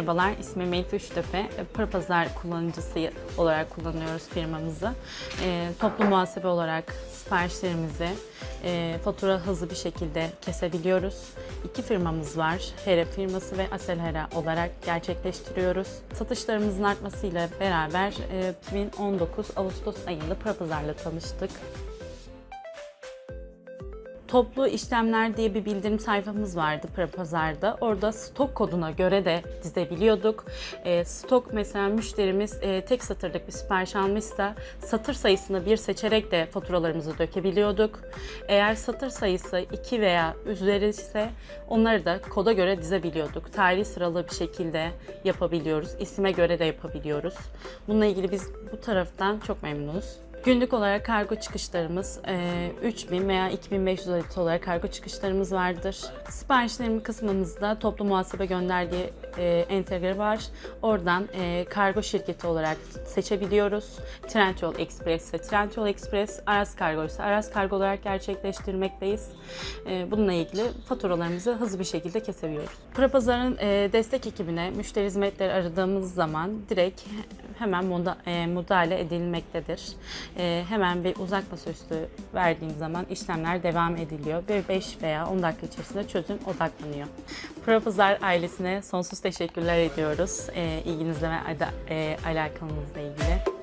Merhabalar, ismim Melih Üçtepe. Parapazar kullanıcısı olarak kullanıyoruz firmamızı. E, toplu muhasebe olarak siparişlerimizi e, fatura hızlı bir şekilde kesebiliyoruz. İki firmamız var. Hera firması ve Asel Hera olarak gerçekleştiriyoruz. Satışlarımızın artmasıyla beraber e, 2019 Ağustos ayında Parapazar'la tanıştık. Toplu işlemler diye bir bildirim sayfamız vardı Pazar'da. Orada stok koduna göre de dizebiliyorduk. E, stok mesela müşterimiz e, tek satırlık bir sipariş almışsa satır sayısını bir seçerek de faturalarımızı dökebiliyorduk. Eğer satır sayısı 2 veya üzeri ise onları da koda göre dizebiliyorduk. Tarih sıralı bir şekilde yapabiliyoruz. İsime göre de yapabiliyoruz. Bununla ilgili biz bu taraftan çok memnunuz. Günlük olarak kargo çıkışlarımız e, 3000 veya 2500 adet olarak kargo çıkışlarımız vardır. Siparişlerim kısmımızda toplu muhasebe gönderdiği e, entegre var. Oradan e, kargo şirketi olarak seçebiliyoruz. Trendyol Express ise Trendyol Express, Aras Kargo ise Aras Kargo olarak gerçekleştirmekteyiz. E, bununla ilgili faturalarımızı hızlı bir şekilde kesebiliyoruz. Pazarın e, destek ekibine müşteri hizmetleri aradığımız zaman direkt hemen moda, e, müdahale edilmektedir. E, hemen bir uzak masaüstü verdiğim zaman işlemler devam ediliyor ve 5 veya 10 dakika içerisinde çözüm odaklanıyor. Pazar ailesine sonsuz teşekkürler ediyoruz. E, ilginizle ve e, alakanızla ilgili.